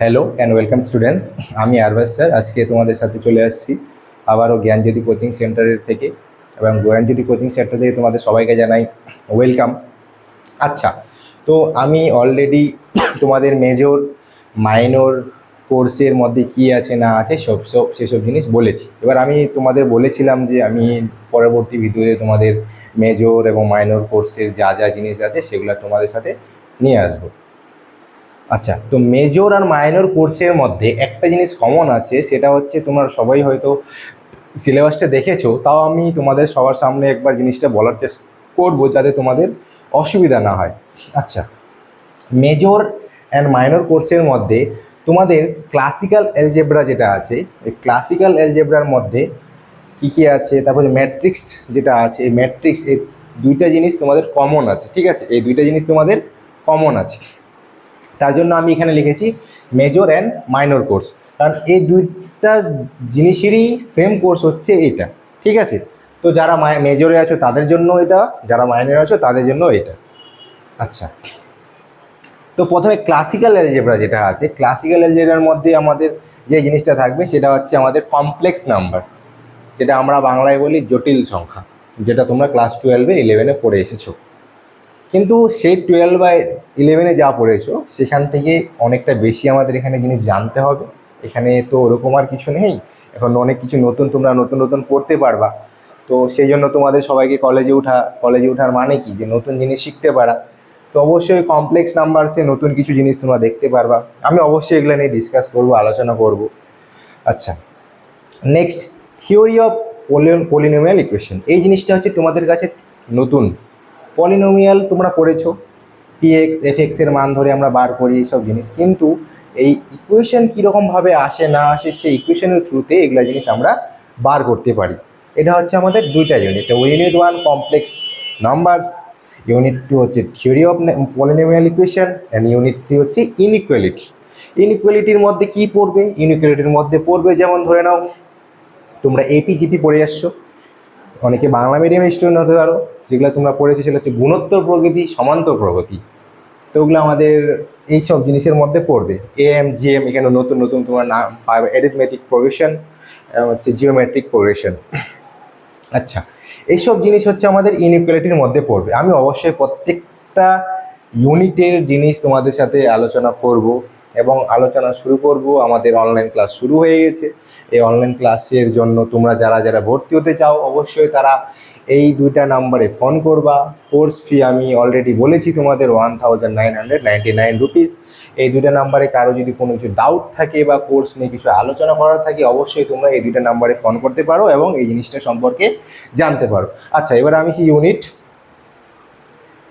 Hello and welcome students আমি Arbaaz sir, আজকে তোমাদের সাথে চলে আসছি। আবারও জ্ঞানজ্যোতি কোচিং সেন্টারের থেকে এবং জ্ঞানজ্যোতি কোচিং সেন্টার থেকে তোমাদের সবাইকে জানাই ওয়েলকাম আচ্ছা তো আমি অলরেডি তোমাদের মেজর মাইনর কোর্সের মধ্যে কী আছে না আছে সব সব, সেসব জিনিস বলেছি। এবার আমি তোমাদের বলেছিলাম যে আমি পরবর্তী ভিডিওতে তোমাদের মেজর এবং মাইনর কোর্সের যা যা জিনিস আছে সেগুলো তোমাদের সাথে নিয়ে আসব। আচ্ছা তো মেজর আর মাইনর কোর্সের মধ্যে একটা জিনিস কমন আছে, সেটা হচ্ছে তোমরা সবাই হয়তো সিলেবাসটা দেখেছ, তাও আমি তোমাদের সবার সামনে একবার জিনিসটা বলার চেষ্টা করব যাতে তোমাদের অসুবিধা না হয়। আচ্ছা মেজর অ্যান্ড মাইনর কোর্সের মধ্যে তোমাদের ক্লাসিক্যাল অ্যালজেব্রা যেটা আছে, এই ক্লাসিক্যাল অ্যালজেব্রার মধ্যে কী কী আছে, তারপরে ম্যাট্রিক্স যেটা আছে, এই ম্যাট্রিক্স এই দুইটা জিনিস তোমাদের কমন আছে, ঠিক আছে? এই দুইটা জিনিস তোমাদের কমন আছে। তার জন্য আমি এখানে লিখেছি মেজর অ্যান্ড মাইনর কোর্স কারণ এই দুইটা জিনিসেরই সেম কোর্স হচ্ছে এটা, ঠিক আছে? তো যারা মেজরে আছো তাদের জন্য এটা, যারা মাইনরে আছো তাদের জন্য এটা। আচ্ছা। তো প্রথমে ক্লাসিক্যাল অ্যালজেব্রা যেটা আছে ক্লাসিক্যাল অ্যালজেব্রার মধ্যে আমাদের যে জিনিসটা থাকবে সেটা হচ্ছে আমাদের কমপ্লেক্স নাম্বার যেটা আমরা বাংলায় বলি জটিল সংখ্যা, যেটা তোমরা ক্লাস টুয়েলভে ইলেভেনে পড়ে এসেছ। কিন্তু সেই টুয়েলভ বা ইলেভেনে যা পড়েছো, সেখান থেকে অনেকটা বেশি আমাদের এখানে জিনিস জানতে হবে। এখানে তো ওরকম আর কিছু নেই। এখন অনেক কিছু নতুন, তোমরা নতুন নতুন পড়তে পারবা। তো সেই জন্য তোমাদের সবাইকে কলেজে ওঠা কলেজে ওঠার মানে কি? যে নতুন জিনিস শিখতে পারা। তো অবশ্যই কমপ্লেক্স নাম্বারসে নতুন কিছু জিনিস তোমরা দেখতে পারবা। আমি অবশ্যই এগুলো নিয়ে ডিসকাস করব, আলোচনা করব। আচ্ছা next theory of polynomial equation এই জিনিসটা হচ্ছে তোমাদের কাছে নতুন। পলিনোমিয়াল তোমরা পড়েছো পিএক্স এফ এর মান ধরে আমরা বার করি এইসব জিনিস। কিন্তু এই ইকুয়েশন কীরকমভাবে আসে না আসে, সেই ইকুয়েশনের থ্রুতে এগুলো জিনিস আমরা বার করতে পারি। এটা হচ্ছে আমাদের দুইটা unit unit one complex numbers unit two হচ্ছে theory of polynomial equation and unit three হচ্ছে ইনইকুয়ালিটি ইনইকুয়ালিটির মধ্যে কি পড়বে? ইনইকুয়ালিটির মধ্যে পড়বে, যেমন ধরে নাও, তোমরা এপিজিপি পড়ে আসছো। অনেকে বাংলা মিডিয়াম স্টুডেন্ট হতে পারো, যেগুলো তোমরা পড়েছো সেটা হচ্ছে গুণোত্তর প্রগতি সমান্তর প্রগতি। তো ওগুলো আমাদের এই সব জিনিসের মধ্যে পড়বে। এএম জিএম এখানে নতুন নতুন তোমার নাম পাবে অ্যারিথমেটিক প্রোগ্রেশন হচ্ছে জিওমেট্রিক প্রোগ্রেশন আচ্ছা এইসব জিনিস হচ্ছে আমাদের ইনইকুয়ালিটির মধ্যে পড়বে। আমি অবশ্যই প্রত্যেকটা ইউনিটের জিনিস তোমাদের সাথে আলোচনা করব। এবং আলোচনা শুরু করব। আমাদের অনলাইন ক্লাস শুরু হয়ে গেছে। এই অনলাইন ক্লাসের জন্য তোমরা যারা যারা ভর্তি হতে চাও, অবশ্যই তারা এই দুইটা নাম্বারে ফোন করবা। কোর্স ফি আমি অলরেডি বলেছি তোমাদের one thousand nine hundred ninety nine rupees এই দুইটা নাম্বারে কারও যদি কোনো কিছু ডাউট থাকে বা কোর্স নিয়ে কিছু আলোচনা করার থাকে, অবশ্যই তোমরা এই দুইটা নাম্বারে ফোন করতে পারো এবং এই জিনিসটা সম্পর্কে জানতে পারো। আচ্ছা এবার আমি কি ইউনিট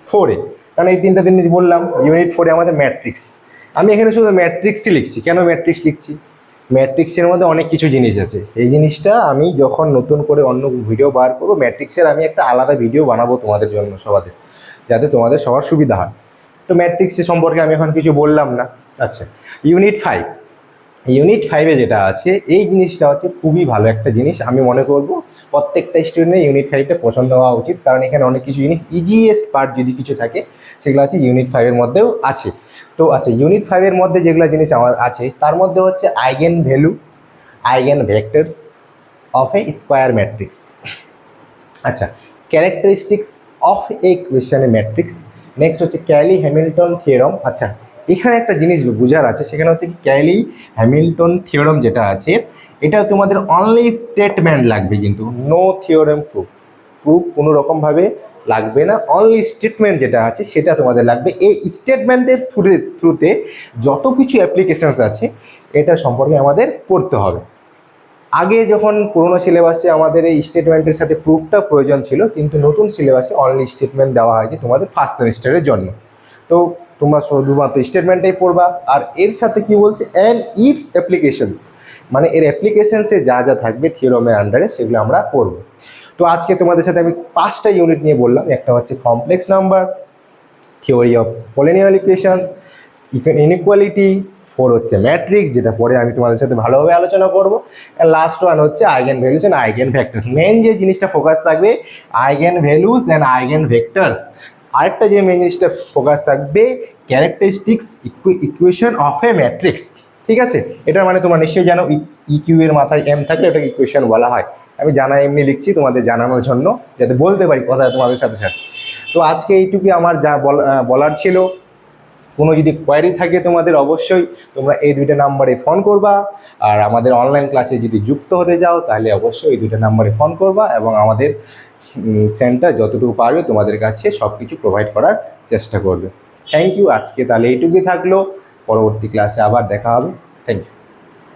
ফোরে কারণ এই তিনটা দিন বললাম ইউনিট ফোরে আমাদের ম্যাট্রিক্স আমি এখানে শুধু ম্যাট্রিক্সই লিখছি। কেন ম্যাট্রিক্স লিখছি? ম্যাট্রিক্সের মধ্যে অনেক কিছু জিনিস আছে। এই জিনিসটা আমি যখন নতুন করে অন্য ভিডিও বার করব ম্যাট্রিক্সের আমি একটা আলাদা ভিডিও বানাবো তোমাদের জন্য সবাদের, যাতে তোমাদের সবার সুবিধা হয়। তো ম্যাট্রিক্সের সম্পর্কে আমি এখন কিছু বললাম না। আচ্ছা ইউনিট ফাইভ ইউনিট ফাইভে যেটা আছে, এই জিনিসটা হচ্ছে খুবই ভালো একটা জিনিস। আমি মনে করব প্রত্যেকটা স্টুডেন্টের ইউনিট ফাইভটা পছন্দ হওয়া উচিত। কারণ এখানে অনেক কিছু জিনিস ইজিয়েস্ট পার্ট যদি কিছু থাকে, সেগুলো আছে ইউনিট ফাইভের মধ্যেও আছে। তো আচ্ছা ইউনিট ফাইভের মধ্যে যেগুলো জিনিস আমার আছে, তার মধ্যে হচ্ছে eigen value, eigen vectors of a square matrix. আচ্ছা ক্যারেক্টারিস্টিক্স অফ এ কোয়েশনে ম্যাট্রিক্স। নেক্সট হচ্ছে ক্যালি হ্যামিল্টন থিওরম। আচ্ছা এখানে একটা জিনিস বোঝার আছে, সেখানে হচ্ছে ক্যালি হ্যামিল্টন থিওরম যেটা আছে, এটা তোমাদের অনলি স্টেটমেন্ট লাগবে কিন্তু নো থিওরেম প্রুফ প্রুফ কোনো রকমভাবে লাগবে না। অনলি স্টেটমেন্ট যেটা আছে, সেটা তোমাদের লাগবে। এই স্টেটমেন্টের থ্রুতে থ্রুতে যত কিছু অ্যাপ্লিকেশানস আছে, এটা সম্পর্কে আমাদের পড়তে হবে। আগে যখন পুরোনো সিলেবাসে আমাদের এই স্টেটমেন্টের সাথে প্রুফটা প্রয়োজন ছিল, কিন্তু নতুন সিলেবাসে অনলি স্টেটমেন্ট দেওয়া হয়েছে তোমাদের ফার্স্ট সেমিস্টারের জন্য। তো তোমরা শুধুমাত্র স্টেটমেন্টটাই পড়বা। আর এর সাথে কি বলছে? অ্যান্ড ইটস অ্যাপ্লিকেশনস মানে এর অ্যাপ্লিকেশনসে যা যা থাকবে থিওরমের আন্ডারে সেগুলো আমরা পড়ব। তো আজকে তোমাদের সাথে আমি পাঁচটা ইউনিট নিয়ে বললাম। একটা হচ্ছে complex number theory of polynomial equation inequality four হচ্ছে ম্যাট্রিক্স যেটা পরে আমি তোমাদের সাথে ভালোভাবে আলোচনা করব। অ্যান্ড লাস্ট ওয়ান হচ্ছে eigen values and eigen vectors main যে জিনিসটা ফোকাস থাকবে eigen values and eigen vectors আরেকটা যে মেন জিনিসটা ফোকাস থাকবে characteristics equation of a matrix ঠিক আছে? এটার মানে তোমরা নিশ্চয়ই জানো ইকিউ এর মাথায় এম থাকলে এটাকে ইকুয়েশন বলা হয়। আমি জানা এমনি লিখছি তোমাদের জানানোর জন্য, যাতে বলতে পারি কথা তোমাদের সাথে সাথে। তো আজকে এইটুকুই আমার যা বল- বলার ছিল। কোনো যদি কোয়ারি থাকে তোমাদের অবশ্যই, তোমরা এই দুইটা নাম্বারে ফোন করবা। আর আমাদের অনলাইন ক্লাসে যদি যুক্ত হতে যাও তাহলে অবশ্যই এই দুইটা নাম্বারে ফোন করবা এবং আমাদের সেন্টার যতটুকু পারবে তোমাদের কাছে সব কিছু প্রোভাইড করার চেষ্টা করবে। থ্যাংক ইউ আজকে তাহলে এইটুকুই থাকল। পরবর্তী ক্লাসে আবার দেখা হবে। Thank you